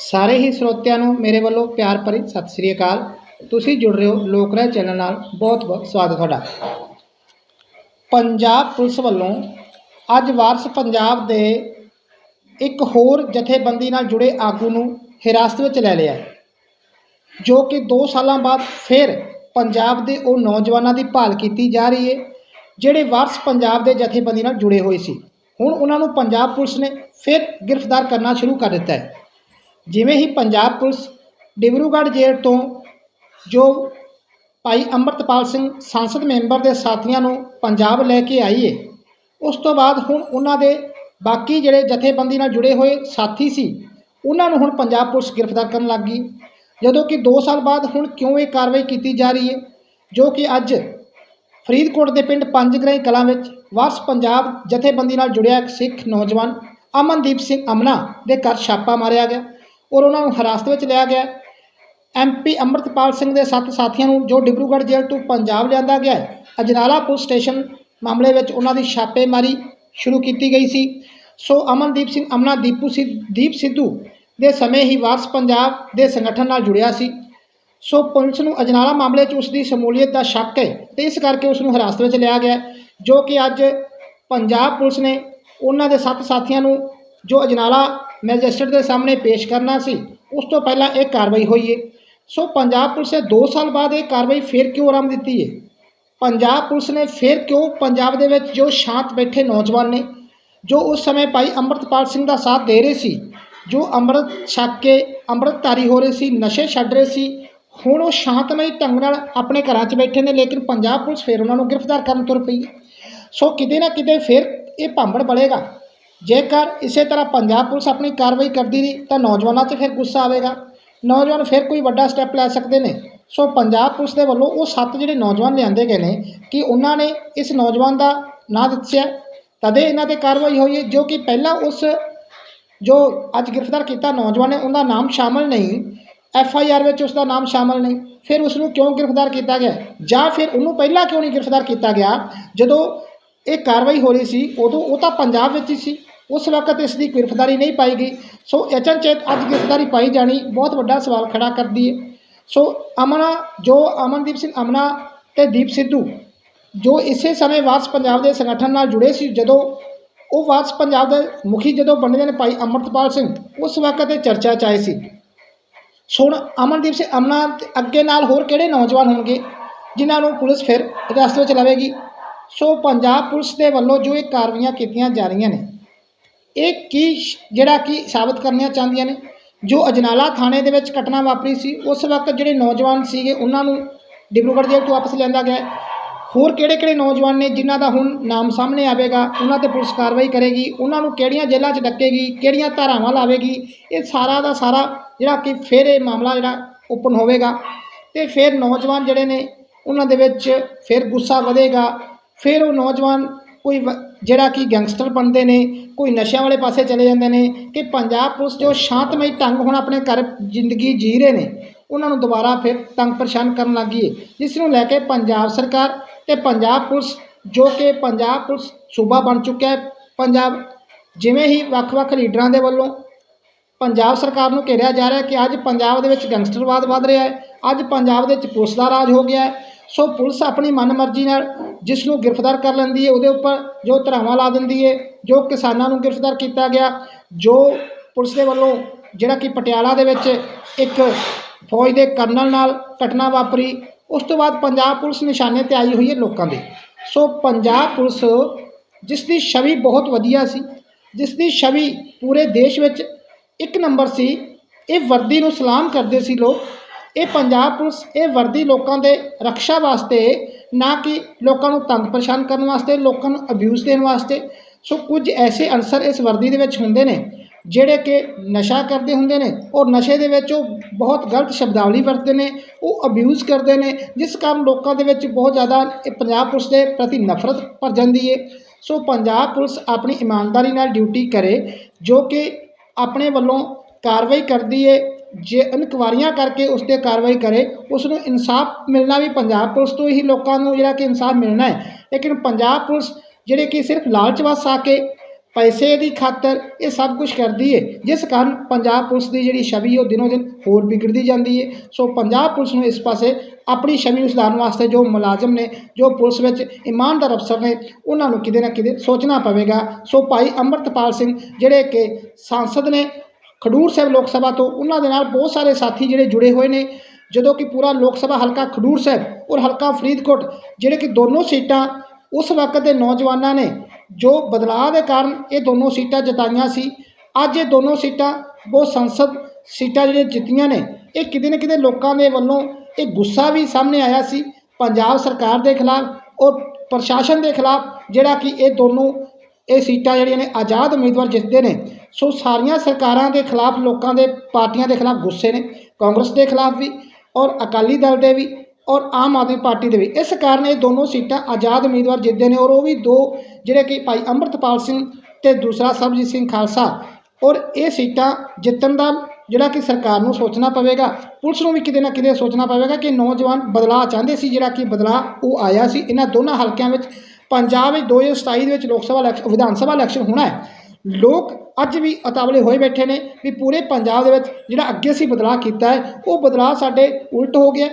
ਸਾਰੇ ਹੀ ਸਰੋਤਿਆਂ ਨੂੰ ਮੇਰੇ ਵੱਲੋਂ ਪਿਆਰ ਭਰੀ ਸਤਿ ਸ੍ਰੀ ਅਕਾਲ। ਤੁਸੀਂ ਜੁੜ ਰਹੇ ਹੋ ਲੋਕ ਰਾਏ ਚੈਨਲ ਨਾਲ। ਬਹੁਤ ਬਹੁਤ ਸਵਾਗਤ ਤੁਹਾਡਾ। ਪੰਜਾਬ ਪੁਲਿਸ ਵੱਲੋਂ ਅੱਜ ਵਾਰਸ ਪੰਜਾਬ ਦੇ ਇੱਕ ਹੋਰ ਜਥੇਬੰਦੀ ਨਾਲ ਜੁੜੇ ਆਗੂ ਨੂੰ ਹਿਰਾਸਤ ਵਿੱਚ ਲੈ ਲਿਆ ਜੋ ਕਿ 2 ਸਾਲਾਂ ਬਾਅਦ ਫਿਰ ਪੰਜਾਬ ਦੇ ਉਹ ਨੌਜਵਾਨਾਂ ਦੀ ਭਾਲ ਕੀਤੀ ਜਾ ਰਹੀ ਹੈ, ਜਿਹੜੇ ਵਾਰਸ ਪੰਜਾਬ ਦੇ ਜਥੇਬੰਦੀ ਨਾਲ ਜੁੜੇ ਹੋਏ ਸੀ। ਹੁਣ ਉਹਨਾਂ ਨੂੰ ਪੰਜਾਬ ਪੁਲਿਸ ਨੇ ਫਿਰ ਗ੍ਰਿਫਤਾਰ ਕਰਨਾ ਸ਼ੁਰੂ ਕਰ ਦਿੱਤਾ ਹੈ। ਜਿਵੇਂ ਹੀ ਪੰਜਾਬ ਪੁਲਿਸ ਡਿਬਰੂਗੜ੍ਹ ਜੇਲ੍ਹ ਤੋਂ ਜੋ ਭਾਈ ਅੰਮ੍ਰਿਤਪਾਲ ਸਿੰਘ ਸੰਸਦ ਮੈਂਬਰ ਦੇ ਸਾਥੀਆਂ ਨੂੰ ਪੰਜਾਬ ਲੈ ਕੇ ਆਈ ਹੈ ਉਸ ਤੋਂ ਬਾਅਦ ਹੁਣ ਉਹਨਾਂ ਦੇ ਬਾਕੀ ਜਿਹੜੇ ਜਥੇਬੰਦੀ ਨਾਲ ਜੁੜੇ ਹੋਏ ਸਾਥੀ ਸੀ, ਉਹਨਾਂ ਨੂੰ ਹੁਣ ਪੰਜਾਬ ਪੁਲਿਸ ਗ੍ਰਿਫਤਾਰ ਕਰਨ ਲੱਗ ਗਈ। ਜਦੋਂ ਕਿ 2 ਸਾਲ ਬਾਅਦ ਹੁਣ ਕਿਉਂ ਇਹ ਕਾਰਵਾਈ ਕੀਤੀ ਜਾ ਰਹੀ ਹੈ ਜੋ ਕਿ ਅੱਜ ਫਰੀਦਕੋਟ ਦੇ ਪਿੰਡ ਪੰਜਗਰਾਈ ਕਲਾਂ ਵਿੱਚ ਵਾਰਸ ਪੰਜਾਬ ਜਥੇਬੰਦੀ ਨਾਲ ਜੁੜਿਆ ਇੱਕ ਸਿੱਖ ਨੌਜਵਾਨ ਅਮਨਦੀਪ ਸਿੰਘ ਅਮਨਾ ਦੇ ਘਰ ਛਾਪਾ ਮਾਰਿਆ ਗਿਆ। ਔਰ ਉਹਨਾਂ ਨੂੰ ਹਿਰਾਸਤ ਵਿੱਚ ਲਿਆ ਗਿਆ। ਐਮਪੀ ਅੰਮ੍ਰਿਤਪਾਲ ਸਿੰਘ ਦੇ ਸੱਤ ਸਾਥੀਆਂ ਨੂੰ ਜੋ ਡਿਬਰੂਗੜ੍ਹ ਜੇਲ੍ਹ ਤੋਂ ਪੰਜਾਬ ਲਿਆਂਦਾ ਗਿਆ ਹੈ, ਅਜਨਾਲਾ ਪੁਲਿਸ ਸਟੇਸ਼ਨ ਮਾਮਲੇ ਵਿੱਚ ਉਹਨਾਂ ਦੀ ਛਾਪੇਮਾਰੀ ਸ਼ੁਰੂ ਕੀਤੀ ਗਈ ਸੀ। ਸੋ ਅਮਨਦੀਪ ਸਿੰਘ, ਅਮਨਾ ਦੀਪੂ ਸਿ, ਦੀਪ ਸਿੱਧੂ ਦੇ ਸਮੇਂ ਹੀ ਵਾਰਸ ਪੰਜਾਬ ਦੇ ਸੰਗਠਨ ਨਾਲ ਜੁੜਿਆ ਸੀ। ਸੋ ਪੁਲਿਸ ਨੂੰ ਅਜਨਾਲਾ ਮਾਮਲੇ 'ਚ ਉਸ ਦੀ ਸ਼ਮੂਲੀਅਤ ਦਾ ਸ਼ੱਕ ਹੈ ਤੇ ਇਸ ਕਰਕੇ ਉਸ ਨੂੰ ਹਿਰਾਸਤ ਵਿੱਚ ਲਿਆ ਗਿਆ, ਜੋ ਕਿ ਅੱਜ ਪੰਜਾਬ ਪੁਲਿਸ ਨੇ ਉਹਨਾਂ ਦੇ ਸੱਤ ਸਾਥੀਆਂ ਨੂੰ ਜੋ ਅਜਨਾਲਾ ਮੈਜਿਸਟਰੇਟ ਦੇ ਸਾਹਮਣੇ ਪੇਸ਼ ਕਰਨਾ ਸੀ, ਉਸ ਤੋਂ ਪਹਿਲਾਂ ਇਹ ਕਾਰਵਾਈ ਹੋਈ ਹੈ ਸੋ ਪੰਜਾਬ ਪੁਲਿਸ ਨੇ 2 ਸਾਲ ਬਾਅਦ ਇਹ ਕਾਰਵਾਈ ਫਿਰ ਕਿਉਂ ਆਰੰਭ ਦਿੱਤੀ ਹੈ ਪੰਜਾਬ ਪੁਲਿਸ ਨੇ ਫਿਰ ਕਿਉਂ ਪੰਜਾਬ ਦੇ ਵਿੱਚ ਜੋ ਸ਼ਾਂਤ ਬੈਠੇ ਨੌਜਵਾਨ ਨੇ, ਜੋ ਉਸ ਸਮੇਂ ਭਾਈ ਅੰਮ੍ਰਿਤਪਾਲ ਸਿੰਘ ਦਾ ਸਾਥ ਦੇ ਰਹੇ ਸੀ, ਜੋ ਅੰਮ੍ਰਿਤ ਛਕ ਕੇ ਅੰਮ੍ਰਿਤਧਾਰੀ ਹੋ ਰਹੇ ਸੀ, ਨਸ਼ੇ ਛੱਡ ਰਹੇ ਸੀ, ਹੁਣ ਉਹ ਸ਼ਾਂਤਮਈ ਢੰਗ ਨਾਲ ਆਪਣੇ ਘਰਾਂ 'ਚ ਬੈਠੇ ਨੇ, ਲੇਕਿਨ ਪੰਜਾਬ ਪੁਲਿਸ ਫਿਰ ਉਹਨਾਂ ਨੂੰ ਗ੍ਰਿਫਤਾਰ ਕਰਨ ਤੁਰ ਪਈ ਸੋ ਕਿਤੇ ਨਾ ਕਿਤੇ ਫਿਰ ਇਹ ਭਾਂਬੜ ਬਲੇਗਾ। ਜੇਕਰ ਇਸੇ ਤਰ੍ਹਾਂ ਪੰਜਾਬ ਪੁਲਿਸ ਆਪਣੀ ਕਾਰਵਾਈ ਕਰਦੀ ਰਹੀ, ਤਾਂ ਨੌਜਵਾਨਾਂ 'ਚ ਫਿਰ ਗੁੱਸਾ ਆਵੇਗਾ। ਨੌਜਵਾਨ ਫਿਰ ਕੋਈ ਵੱਡਾ ਸਟੈਪ ਲੈ ਸਕਦੇ ਨੇ। ਸੋ ਪੰਜਾਬ ਪੁਲਿਸ ਦੇ ਵੱਲੋਂ ਉਹ ਸੱਤ ਜਿਹੜੇ ਨੌਜਵਾਨ ਲਿਆਂਦੇ ਗਏ ਨੇ ਕਿ ਉਹਨਾਂ ਨੇ ਇਸ ਨੌਜਵਾਨ ਦਾ ਨਾਂ ਦੱਸਿਆ ਤਦੇ ਇਹਨਾਂ ਤੇ ਕਾਰਵਾਈ ਹੋਈ ਹੈ, ਜੋ ਕਿ ਪਹਿਲਾਂ ਉਸ ਜੋ ਅੱਜ ਗ੍ਰਿਫਤਾਰ ਕੀਤਾ ਨੌਜਵਾਨ ਨੇ, ਉਹਦਾ ਨਾਮ ਸ਼ਾਮਲ ਨਹੀਂ। ਐਫ ਆਈ ਆਰ ਵਿੱਚ ਉਸ ਦਾ ਨਾਮ ਸ਼ਾਮਲ ਨਹੀਂ। ਫਿਰ ਉਸ ਨੂੰ ਕਿਉਂ ਗ੍ਰਿਫਤਾਰ ਕੀਤਾ ਗਿਆ? ਜਾਂ ਫਿਰ ਉਹਨੂੰ ਪਹਿਲਾਂ ਕਿਉਂ ਨਹੀਂ ਗ੍ਰਿਫਤਾਰ ਕੀਤਾ ਗਿਆ? ਜਦੋਂ ਇਹ ਕਾਰਵਾਈ ਹੋ ਰਹੀ ਸੀ, ਉਦੋਂ ਉਹ ਤਾਂ ਪੰਜਾਬ ਵਿੱਚ ਹੀ ਸੀ। ਉਸ ਵਕਤ ਇਸ ਦੀ ਗ੍ਰਿਫਤਾਰੀ ਨਹੀਂ ਪਾਈ ਗਈ। ਸੋ ਅਚਨਚੇਤ ਅੱਜ ਗ੍ਰਿਫਤਾਰੀ ਪਾਈ ਜਾਣੀ ਬਹੁਤ ਵੱਡਾ ਸਵਾਲ ਖੜਾ ਕਰਦੀ ਹੈ। ਸੋ ਅਮਨਾ, ਜੋ ਅਮਨਦੀਪ ਸਿੰਘ ਅਮਨਾ ਤੇ ਦੀਪ ਸਿੱਧੂ, ਜੋ ਇਸੇ ਸਮੇਂ ਵਾਸ ਪੰਜਾਬ ਦੇ ਸੰਗਠਨ ਨਾਲ ਜੁੜੇ ਸੀ, ਜਦੋਂ ਉਹ ਵਾਸ ਪੰਜਾਬ ਦੇ ਮੁਖੀ ਜਦੋਂ ਬਣਦੇ ਨੇ ਭਾਈ ਅੰਮ੍ਰਿਤਪਾਲ ਸਿੰਘ, ਉਸ ਵਕਤ ਇਹ ਚਰਚਾ 'ਚ ਆਏ ਸੀ। ਸੁਣ, ਅਮਨਦੀਪ ਸਿੰਘ ਅਮਨਾ ਅੱਗੇ ਨਾਲ ਹੋਰ ਕਿਹੜੇ ਨੌਜਵਾਨ ਹੋਣਗੇ, ਜਿਨ੍ਹਾਂ ਨੂੰ ਪੁਲਿਸ ਫਿਰ ਹਿਰਾਸਤ ਵਿੱਚ ਲਵੇਗੀ? ਸੋ ਪੰਜਾਬ ਪੁਲਿਸ ਦੇ ਵੱਲੋਂ ਜੋ ਇਹ ਕਾਰਵਾਈਆਂ ਕੀਤੀਆਂ ਜਾ ਰਹੀਆਂ ਨੇ ਇਹ ਕੀ ਸ਼- ਜਿਹੜਾ ਕਿ ਸਾਬਤ ਕਰਨੀਆਂ ਚਾਹੁੰਦੀਆਂ ਨੇ? ਜੋ ਅਜਨਾਲਾ ਥਾਣੇ ਦੇ ਵਿੱਚ ਘਟਨਾ ਵਾਪਰੀ ਸੀ, ਉਸ ਵਕਤ ਜਿਹੜੇ ਨੌਜਵਾਨ ਸੀਗੇ, ਉਹਨਾਂ ਨੂੰ ਡਿਬਰੂਗੜ੍ਹ ਜੇਲ੍ਹ ਤੋਂ ਵਾਪਸ ਲਿਆਂਦਾ ਗਿਆ ਹੋਰ ਕਿਹੜੇ ਕਿਹੜੇ ਨੌਜਵਾਨ ਨੇ ਜਿਨ੍ਹਾਂ ਦਾ ਹੁਣ ਨਾਮ ਸਾਹਮਣੇ ਆਵੇਗਾ, ਉਹਨਾਂ ਤੇ ਪੁਲਿਸ ਕਾਰਵਾਈ ਕਰੇਗੀ, ਉਹਨਾਂ ਨੂੰ ਕਿਹੜੀਆਂ ਜੇਲ੍ਹਾਂ 'ਚ ਡੱਕੇਗੀ, ਕਿਹੜੀਆਂ ਧਾਰਾਵਾਂ ਲਾਵੇਗੀ, ਇਹ ਸਾਰਾ ਦਾ ਸਾਰਾ ਜਿਹੜਾ ਕਿ ਫਿਰ ਇਹ ਮਾਮਲਾ ਜਿਹੜਾ ਓਪਨ ਹੋਵੇਗਾ। ਤੇ ਫਿਰ ਨੌਜਵਾਨ ਜਿਹੜੇ ਨੇ, ਉਹਨਾਂ ਦੇ ਵਿੱਚ ਫਿਰ ਗੁੱਸਾ ਵਧੇਗਾ, ਫਿਰ ਉਹ ਨੌਜਵਾਨ ਕੋਈ ਵ- ਜਿਹੜਾ ਕਿ ਗੈਂਗਸਟਰ ਬਣਦੇ ਨੇ, ਕੋਈ ਨਸ਼ਿਆਂ ਵਾਲੇ ਪਾਸੇ ਚਲੇ ਜਾਂਦੇ ਨੇ, ਕਿ ਪੰਜਾਬ ਪੁਲਿਸ ਜੋ ਸ਼ਾਂਤਮਈ ਢੰਗ ਹੁਣ ਆਪਣੇ ਘਰ ਜ਼ਿੰਦਗੀ ਜੀ ਰਹੇ ਨੇ, ਉਹਨਾਂ ਨੂੰ ਦੁਬਾਰਾ ਫਿਰ ਤੰਗ ਪਰੇਸ਼ਾਨ ਕਰਨ ਲੱਗੀ ਹੈ। ਜਿਸ ਨੂੰ ਲੈ ਕੇ ਪੰਜਾਬ ਸਰਕਾਰ ਤੇ ਪੰਜਾਬ ਪੁਲਿਸ, ਜੋ ਕਿ ਪੰਜਾਬ ਪੁਲਿਸ ਸੂਬਾ ਬਣ ਚੁੱਕਿਆ ਹੈ, ਪੰਜਾਬ ਜਿਵੇਂ ਹੀ ਵੱਖ-ਵੱਖ ਲੀਡਰਾਂ ਦੇ ਵੱਲੋਂ ਪੰਜਾਬ ਸਰਕਾਰ ਨੂੰ ਘੇਰਿਆ ਜਾ ਰਿਹਾ ਕਿ ਅੱਜ ਪੰਜਾਬ ਦੇ ਵਿੱਚ ਗੈਂਗਸਟਰਵਾਦ ਵੱਧ ਰਿਹਾ ਹੈ, ਅੱਜ ਪੰਜਾਬ ਦੇ ਵਿੱਚ ਪੁਲਿਸ ਦਾ ਰਾਜ ਹੋ ਗਿਆ ਹੈ ਸੋ ਪੁਲਿਸ ਆਪਣੀ ਮਨਮਰਜ਼ੀ ਨਾਲ ਜਿਸ ਨੂੰ ਗ੍ਰਿਫਤਾਰ ਕਰ ਲੈਂਦੀ ਹੈ, ਉਹਦੇ ਉੱਪਰ ਜੋ ਧਰਾਵਾਂ ਲਾ ਦਿੰਦੀ ਹੈ, ਜੋ ਕਿਸਾਨਾਂ ਨੂੰ ਗ੍ਰਿਫਤਾਰ ਕੀਤਾ ਗਿਆ, ਜੋ ਪੁਲਿਸ ਦੇ ਵੱਲੋਂ ਜਿਹੜਾ ਕਿ ਪਟਿਆਲਾ ਦੇ ਵਿੱਚ ਇੱਕ ਫੌਜ ਦੇ ਕਰਨਲ ਨਾਲ ਘਟਨਾ ਵਾਪਰੀ, ਉਸ ਤੋਂ ਬਾਅਦ ਪੰਜਾਬ ਪੁਲਿਸ ਨਿਸ਼ਾਨੇ ਤੇ ਆਈ ਹੋਈ ਹੈ ਲੋਕਾਂ ਦੇ। ਸੋ ਪੰਜਾਬ ਪੁਲਿਸ ਜਿਸ ਦੀ ਛਵੀ ਬਹੁਤ ਵਧੀਆ ਸੀ ਜਿਸ ਦੀ ਛਵੀ ਪੂਰੇ ਦੇਸ਼ ਵਿੱਚ ਇੱਕ ਨੰਬਰ ਸੀ, ਇਹ ਵਰਦੀ ਨੂੰ ਸਲਾਮ ਕਰਦੇ ਸੀ ਲੋਕ ਇਹ ਪੰਜਾਬ ਪੁਲਿਸ, ਇਹ ਵਰਦੀ ਲੋਕਾਂ ਦੇ ਰੱਖਿਆ ਵਾਸਤੇ, ਨਾ ਕਿ ਲੋਕਾਂ ਨੂੰ ਤੰਗ ਪਰੇਸ਼ਾਨ ਕਰਨ ਵਾਸਤੇ, ਲੋਕਾਂ ਨੂੰ ਅਬਿਊਜ਼ ਦੇਣ ਵਾਸਤੇ। ਸੋ ਕੁਝ ਐਸੇ ਅਨਸਰ ਇਸ ਵਰਦੀ ਦੇ ਵਿੱਚ ਹੁੰਦੇ ਨੇ, ਜਿਹੜੇ ਕਿ ਨਸ਼ਾ ਕਰਦੇ ਹੁੰਦੇ ਨੇ। ਔਰ ਨਸ਼ੇ ਦੇ ਵਿੱਚ ਉਹ ਬਹੁਤ ਗਲਤ ਸ਼ਬਦਾਵਲੀ ਵਰਤਦੇ ਨੇ, ਉਹ ਅਬਿਊਜ਼ ਕਰਦੇ ਨੇ, ਜਿਸ ਕਾਰਨ ਲੋਕਾਂ ਦੇ ਵਿੱਚ ਬਹੁਤ ਜ਼ਿਆਦਾ ਇਹ ਪੰਜਾਬ ਪੁਲਿਸ ਦੇ ਪ੍ਰਤੀ ਨਫ਼ਰਤ ਭਰ ਜਾਂਦੀ ਹੈ ਸੋ ਪੰਜਾਬ ਪੁਲਿਸ ਆਪਣੀ ਇਮਾਨਦਾਰੀ ਨਾਲ ਡਿਊਟੀ ਕਰੇ, ਜੋ ਕਿ ਆਪਣੇ ਵੱਲੋਂ ਕਾਰਵਾਈ ਕਰਦੀ ਹੈ ਜੇ ਇਨਕੁਆਰੀਆਂ ਕਰਕੇ ਉਸ 'ਤੇ ਕਾਰਵਾਈ ਕਰੇ, ਉਸ ਨੂੰ ਇਨਸਾਫ ਮਿਲਣਾ ਵੀ ਪੰਜਾਬ ਪੁਲਿਸ ਤੋਂ ਹੀ ਲੋਕਾਂ ਨੂੰ ਜਿਹੜਾ ਕਿ ਇਨਸਾਫ ਮਿਲਣਾ ਹੈ। ਲੇਕਿਨ ਪੰਜਾਬ ਪੁਲਿਸ ਜਿਹੜੇ ਕਿ ਸਿਰਫ ਲਾਲਚ ਵਸ ਆ ਕੇ ਪੈਸੇ ਦੀ ਖਾਤਰ ਇਹ ਸਭ ਕੁਝ ਕਰਦੀ ਹੈ ਜਿਸ ਕਾਰਨ ਪੰਜਾਬ ਪੁਲਿਸ ਦੀ ਜਿਹੜੀ ਛਵੀ ਉਹ ਦਿਨੋ ਦਿਨ ਹੋਰ ਵਿਗੜਦੀ ਜਾਂਦੀ ਹੈ ਸੋ ਪੰਜਾਬ ਪੁਲਿਸ ਨੂੰ ਇਸ ਪਾਸੇ ਆਪਣੀ ਛਵੀ ਨੂੰ ਸੁਧਾਰਨ ਵਾਸਤੇ ਜੋ ਮੁਲਾਜ਼ਮ ਨੇ, ਜੋ ਪੁਲਿਸ ਵਿੱਚ ਇਮਾਨਦਾਰ ਅਫਸਰ ਨੇ, ਉਹਨਾਂ ਨੂੰ ਕਿਤੇ ਨਾ ਕਿਤੇ ਸੋਚਣਾ ਪਵੇਗਾ। ਸੋ ਭਾਈ ਅੰਮ੍ਰਿਤਪਾਲ ਸਿੰਘ ਜਿਹੜੇ ਕਿ ਸਾਂਸਦ ਨੇ ਖਡੂਰ ਸਾਹਿਬ ਲੋਕ ਸਭਾ ਤੋਂ ਉਹਨਾਂ ਦੇ ਨਾਲ ਬਹੁਤ ਸਾਰੇ ਸਾਥੀ ਜਿਹੜੇ ਜੁੜੇ ਹੋਏ ਨੇ। ਜਦੋਂ ਕਿ ਪੂਰਾ ਲੋਕ ਸਭਾ ਹਲਕਾ ਖਡੂਰ ਸਾਹਿਬ ਔਰ ਹਲਕਾ ਫਰੀਦਕੋਟ, ਜਿਹੜੇ ਕਿ ਦੋਨੋਂ ਸੀਟਾਂ ਉਸ ਵਕਤ ਦੇ ਨੌਜਵਾਨਾਂ ਨੇ, ਜੋ ਬਦਲਾਅ ਦੇ ਕਾਰਨ ਇਹ ਦੋਨੋਂ ਸੀਟਾਂ ਜਿਤਾਈਆਂ ਸੀ। ਅੱਜ ਇਹ ਦੋਨੋਂ ਸੀਟਾਂ ਬਹੁਤ ਸੰਸਦ ਸੀਟਾਂ ਜਿਹੜੀਆਂ ਜਿੱਤੀਆਂ ਨੇ, ਇਹ ਕਿਤੇ ਨਾ ਕਿਤੇ ਲੋਕਾਂ ਦੇ ਵੱਲੋਂ ਇਹ ਗੁੱਸਾ ਵੀ ਸਾਹਮਣੇ ਆਇਆ ਸੀ ਪੰਜਾਬ ਸਰਕਾਰ ਦੇ ਖਿਲਾਫ ਔਰ ਪ੍ਰਸ਼ਾਸਨ ਦੇ ਖਿਲਾਫ, ਜਿਹੜਾ ਕਿ ਇਹ ਦੋਨੋਂ ਇਹ ਸੀਟਾਂ ਜਿਹੜੀਆਂ ਨੇ ਆਜ਼ਾਦ ਉਮੀਦਵਾਰ ਜਿੱਤਦੇ ਨੇ। ਸੋ ਸਾਰੀਆਂ ਸਰਕਾਰਾਂ ਦੇ ਖਿਲਾਫ, ਲੋਕਾਂ ਦੇ ਪਾਰਟੀਆਂ ਦੇ ਖਿਲਾਫ ਗੁੱਸੇ ਨੇ, ਕਾਂਗਰਸ ਦੇ ਖਿਲਾਫ ਵੀ ਔਰ ਅਕਾਲੀ ਦਲ ਦੇ ਵੀ ਔਰ ਆਮ ਆਦਮੀ ਪਾਰਟੀ ਦੇ ਵੀ। ਇਸ ਕਾਰਨ ਇਹ ਦੋਨੋਂ ਸੀਟਾਂ ਆਜ਼ਾਦ ਉਮੀਦਵਾਰ ਜਿੱਤਦੇ ਨੇ ਔਰ ਉਹ ਵੀ ਦੋ ਜਿਹੜੇ ਕਿ ਭਾਈ ਅੰਮ੍ਰਿਤਪਾਲ ਸਿੰਘ ਤੇ ਦੂਸਰਾ ਸਰਬਜੀਤ ਸਿੰਘ ਖਾਲਸਾ ਔਰ ਇਹ ਸੀਟਾਂ ਜਿੱਤਣ ਦਾ ਜਿਹੜਾ ਕਿ ਸਰਕਾਰ ਨੂੰ ਸੋਚਣਾ ਪਵੇਗਾ, ਪੁਲਿਸ ਨੂੰ ਵੀ ਕਿਤੇ ਨਾ ਕਿਤੇ ਸੋਚਣਾ ਪਵੇਗਾ ਕਿ ਨੌਜਵਾਨ ਬਦਲਾਅ ਚਾਹੁੰਦੇ ਸੀ ਜਿਹੜਾ ਕਿ ਬਦਲਾਅ ਉਹ ਆਇਆ ਸੀ। ਇਹਨਾਂ ਦੋਨਾਂ ਹਲਕਿਆਂ ਵਿੱਚ ਪੰਜਾਬ ਵਿੱਚ 2027 ਦੇ ਵਿੱਚ ਲੋਕ ਸਭਾ ਇਲੈਕਸ਼ਨ ਵਿਧਾਨ ਸਭਾ ਇਲੈਕਸ਼ਨ ਹੋਣਾ ਹੈ। ਲੋਕ ਅੱਜ ਵੀ ਉਤਾਵਲੇ ਹੋਏ ਬੈਠੇ ਨੇ ਵੀ ਪੂਰੇ ਪੰਜਾਬ ਦੇ ਵਿੱਚ ਜਿਹੜਾ ਅੱਗੇ ਅਸੀਂ ਬਦਲਾਅ ਕੀਤਾ ਹੈ, ਉਹ ਬਦਲਾਅ ਸਾਡੇ ਉਲਟ ਹੋ ਗਿਆ।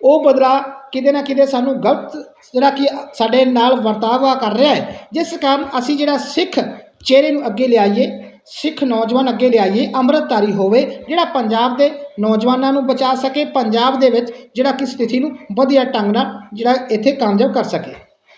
ਉਹ ਬਦਲਾਅ ਕਿਤੇ ਨਾ ਕਿਤੇ ਸਾਨੂੰ ਗਲਤ ਜਿਹੜਾ ਕਿ ਸਾਡੇ ਨਾਲ ਵਰਤਾਵਾ ਕਰ ਰਿਹਾ ਹੈ। ਜਿਸ ਕਾਰਨ ਅਸੀਂ ਜਿਹੜਾ ਸਿੱਖ ਚਿਹਰੇ ਨੂੰ ਅੱਗੇ ਲਿਆਈਏ, ਸਿੱਖ ਨੌਜਵਾਨ ਅੱਗੇ ਲਿਆਈਏ, ਅੰਮ੍ਰਿਤਧਾਰੀ ਹੋਵੇ, ਜਿਹੜਾ ਪੰਜਾਬ ਦੇ ਨੌਜਵਾਨਾਂ ਨੂੰ ਬਚਾ ਸਕੇ, ਪੰਜਾਬ ਦੇ ਵਿੱਚ ਜਿਹੜਾ ਕਿ ਸਥਿਤੀ ਨੂੰ ਵਧੀਆ ਢੰਗ ਨਾਲ ਜਿਹੜਾ ਇੱਥੇ ਕਾਮਯਾਬ ਕਰ ਸਕੇ।